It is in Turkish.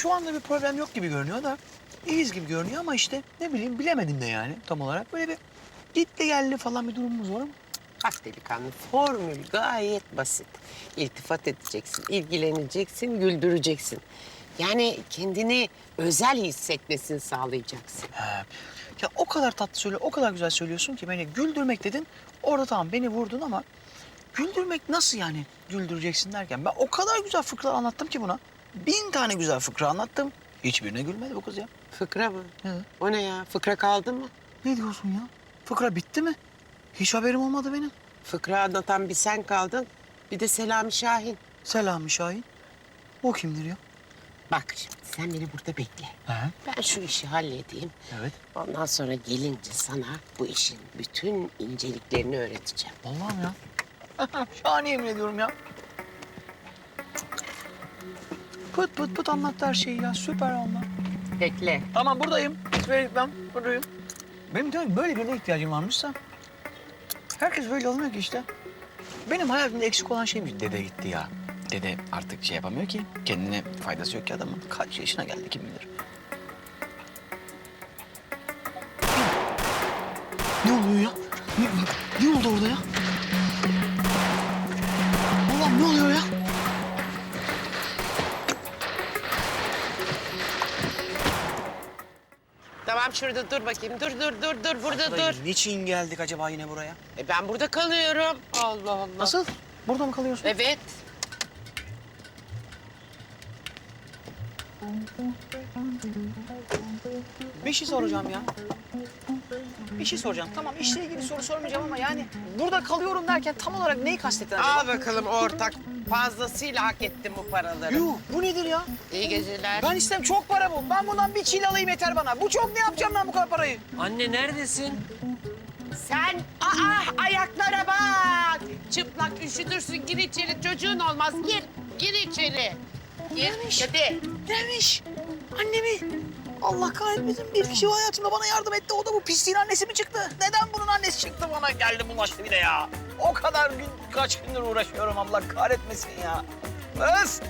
şu anda bir problem yok gibi görünüyor da iyiyiz gibi görünüyor ama işte ne bileyim bilemedim de yani tam olarak. Böyle bir gitti geldi falan bir durumumuz var ama. Bak delikanlı formül gayet basit. İltifat edeceksin, ilgileneceksin, güldüreceksin. Yani kendini özel hissetmesini sağlayacaksın. He. Ya o kadar tatlı söylüyor, o kadar güzel söylüyorsun ki beni güldürmek dedin. Orada tamam beni vurdun ama güldürmek nasıl yani güldüreceksin derken ben o kadar güzel fıkralar anlattım ki buna. Bin tane güzel fıkra anlattım. Hiçbirine gülmedi bu kız ya. Fıkra mı? Evet. O ne ya? Fıkra kaldı mı? Ne diyorsun ya? Fıkra bitti mi? Hiç haberim olmadı benim. Fıkra anlatan bir sen kaldın. Bir de Selami Şahin. Selami Şahin. O kimdir ya? Bak şimdi sen beni burada bekle. He. Ben şu işi halledeyim. Evet. Ondan sonra gelince sana bu işin bütün inceliklerini öğreteceğim. Allah'ım ya. Şahane yemin ediyorum ya. Pıt pıt pıt anlattı her şeyi ya. Süper Allah. Bekle. Tamam buradayım. Merak etmem. Buradayım. Benim demek böyle birine ihtiyacım varmışsa. Herkes böyle olmuyor ki işte. Benim hayatımda eksik olan şeymiş. Dede gitti ya. Dede artık şey yapamıyor ki. Kendine faydası yok ki adamın. Kaç yaşına geldi kim bilir. Ne oluyor ya? Ne, ne oldu orada ya? Tamam şurada dur bakayım. Dur dur dur dur burada Dayı, dur. Niçin geldik acaba yine buraya? E ben burada kalıyorum. Allah Allah. Nasıl? Burada mı kalıyorsun? Evet. Bir şey soracağım ya. Bir şey soracağım. Tamam işle ilgili soru sormayacağım ama yani burada kalıyorum derken tam olarak neyi kastettin acaba? Al bakalım ortak. Fazlasıyla hak ettin bu paraları. Yuh bu nedir ya? İyi geceler. Ben istem çok para bu. Ben bundan bir çil alayım yeter bana. Bu çok ne yapacağım ben bu kadar parayı? Anne neredesin? Sen aa ayaklara bak. Çıplak üşütürsün gir içeri çocuğun olmaz gir. Gir içeri. Gir hadi. Demiş. Annemi. Allah kahretmesin bir kişi hayatımda bana yardım etti. O da bu pisliğin annesi mi çıktı? Neden bunun annesi çıktı bana geldi bulaştı bir de ya. O kadar gün kaç gündür uğraşıyorum Allah kahretmesin ya. Kız